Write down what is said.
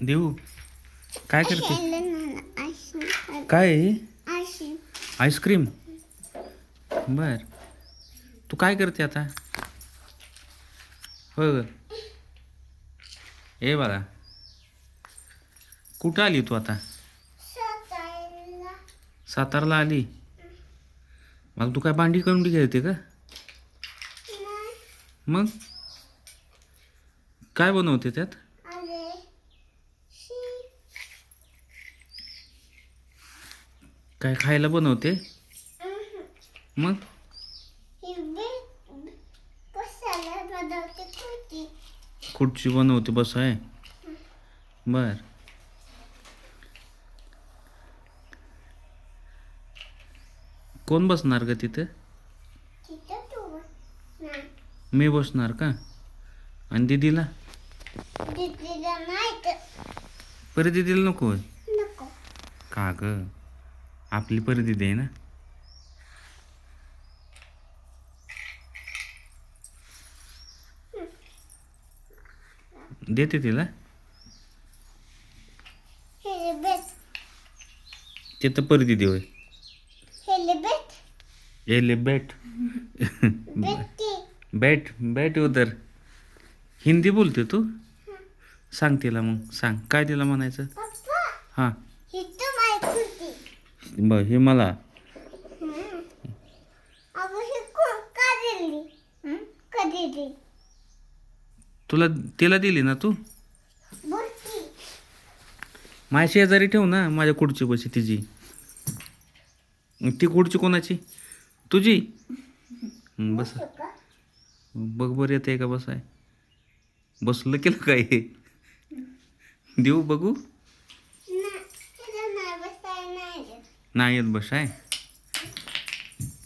देऊ. काय करते? काय? आईस्क्रीम. बर. तू काय करते आता? हो ए बाळा कुठं आली तू आता? सातारला. आली? मग तू काय भांडी करून खेळते का? मग? काय बनवते त्यात आले शी काय खायला बनवते? मग? खुर्ची बनवते बस आहे बर. कोण बसणार ग तिथं? मी बसणार का? आणि दीदीला? दीदीला नाही तर परी दीदीला? नको. का ग? आपली परी दीदी आहे ना. देते तिला. बेट ते तर परी दीदी होय. बेट बेटी बैठ उधर हिंदी बोलते तू? सांग तिला मग सांग. काय तिला म्हणायचं? हां. ब हे मला. अगं ही कोण? का दिली? का दिली? तुला तिला दिली ना तू? बोलती माझ्या शेजारी ठेव ना माझ्या खुर्ची बशी तिची. ती खुर्ची कोणाची? तुझी? हं, बस. बघ बरं येते का? बसाय. बसलं केलं काय? हे देऊ बघू. नाही येत बस आहे